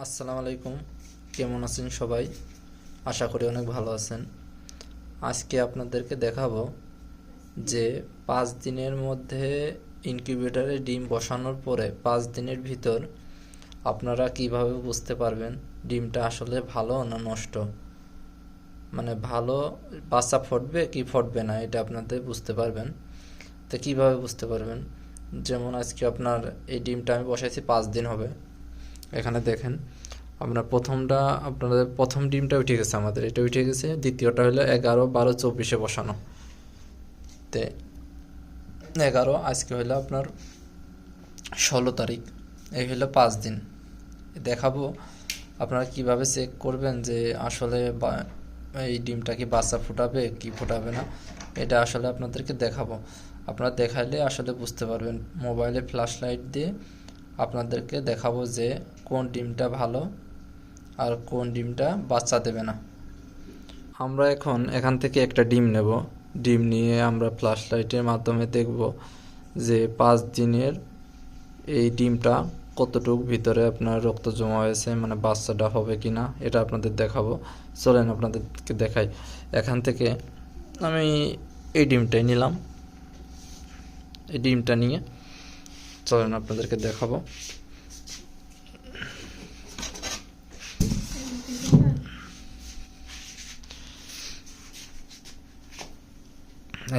আসসালামু আলাইকুম। কেমন আছেন সবাই? আশা করি অনেক ভালো আছেন। আজকে আপনাদেরকে দেখাবো যে পাঁচ দিনের মধ্যে ইনকিউবেটরে ডিম বসানোর পরে পাঁচ দিনের ভিতর আপনারা কীভাবে বুঝতে পারবেন ডিমটা আসলে ভালো না নষ্ট? মানে ভালো বাচ্চা ফটবে কি ফটবে না, এটা আপনাদের বুঝতে পারবেন। তো কীভাবে বুঝতে পারবেন? যেমন আজকে আপনার এই ডিমটা আমি বসাইছি পাঁচ দিন হবে। এখানে দেখেন আপনার প্রথমটা, আপনাদের প্রথম ডিমটা উঠে গেছে আমাদের। এটা উঠে গেছে, দ্বিতীয়টা হলো এগারো, বারো, চব্বিশে বসানো। তে এগারো, আজকে হলো আপনার ষোলো তারিখ। এই হলো পাঁচ দিন। দেখাবো আপনারা কীভাবে চেক করবেন যে আসলে এই ডিমটা কি বাচ্চা ফুটাবে, কি ফুটাবে না, এটা আসলে আপনাদেরকে দেখাবো। আপনারা দেখাইলে আসলে বুঝতে পারবেন। মোবাইলে ফ্ল্যাশ লাইট দিয়ে আপনাদেরকে দেখাবো যে কোন ডিমটা ভালো আর কোন ডিমটা বাচ্চা দেবে না। আমরা এখন এখান থেকে একটা ডিম নেব। ডিম নিয়ে আমরা ফ্ল্যাশ লাইটের মাধ্যমে দেখব যে পাঁচ দিনের এই ডিমটা কতটুক ভিতরে আপনার রক্ত জমা হয়েছে মানে বাচ্চাটা হবে কি না, এটা আপনাদের দেখাবো। চলেন আপনাদেরকে দেখাই। এখান থেকে আমি এই ডিমটাই নিলাম। এই ডিমটা নিয়ে চলেন আপনাদেরকে দেখাবো।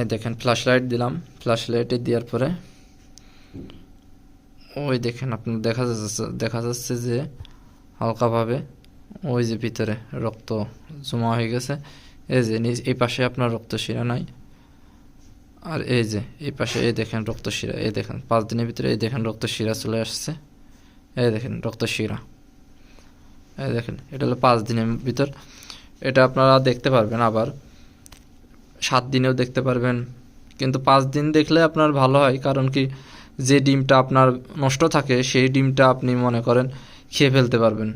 এই দেখেন ফ্ল্যাশ লাইট দিলাম। ফ্ল্যাশ লাইটে দেওয়ার পরে ওই দেখেন আপনার দেখা যাচ্ছে দেখা যাচ্ছে যে হালকাভাবে ওই যে ভিতরে রক্ত জমা হয়ে গেছে। এই যে নিচ, এই পাশে আপনার রক্ত শিরা নাই। আর এই যে, এই পাশে, এই দেখেন রক্ত শিরা, এই দেখেন, পাঁচ দিনের ভিতরে এই দেখেন রক্ত শিরা চলে আসছে। এই দেখেন রক্ত শিরা। এই দেখেন, এটা হলো পাঁচ দিনের ভিতর। এটা আপনারা দেখতে পারবেন আবার। সাত দিনেও দেখতে পারবেন। কিন্তু পাঁচ দিন দেখলে আপনার ভালো হয়, কারণ কি যে ডিমটা আপনার নষ্ট থাকে, সেই ডিমটা আপনি মনে করেন খেয়ে ফেলতে পারবেন।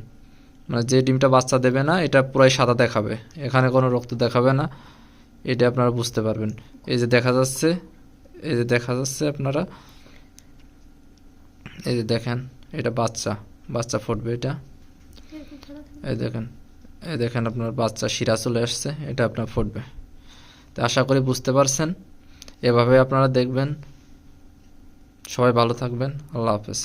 মানে যে ডিমটা বাচ্চা দেবে না, এটা পুরাই সাদা দেখাবে। এখানে কোনো রক্ত দেখাবে না। এটা আপনারা বুঝতে পারবেন। এই যে দেখা যাচ্ছে, এই যে দেখা যাচ্ছে আপনারা, এই যে দেখেন, এটা বাচ্চা বাচ্চা ফুটবে এটা। এই দেখেন এই দেখেন আপনার বাচ্চা শিরা চলে আসছে, এটা আপনার ফুটবে। তো আশা করি বুঝতে পারছেন। এভাবে আপনারা দেখবেন। সবাই ভালো থাকবেন। আল্লাহ হাফেজ।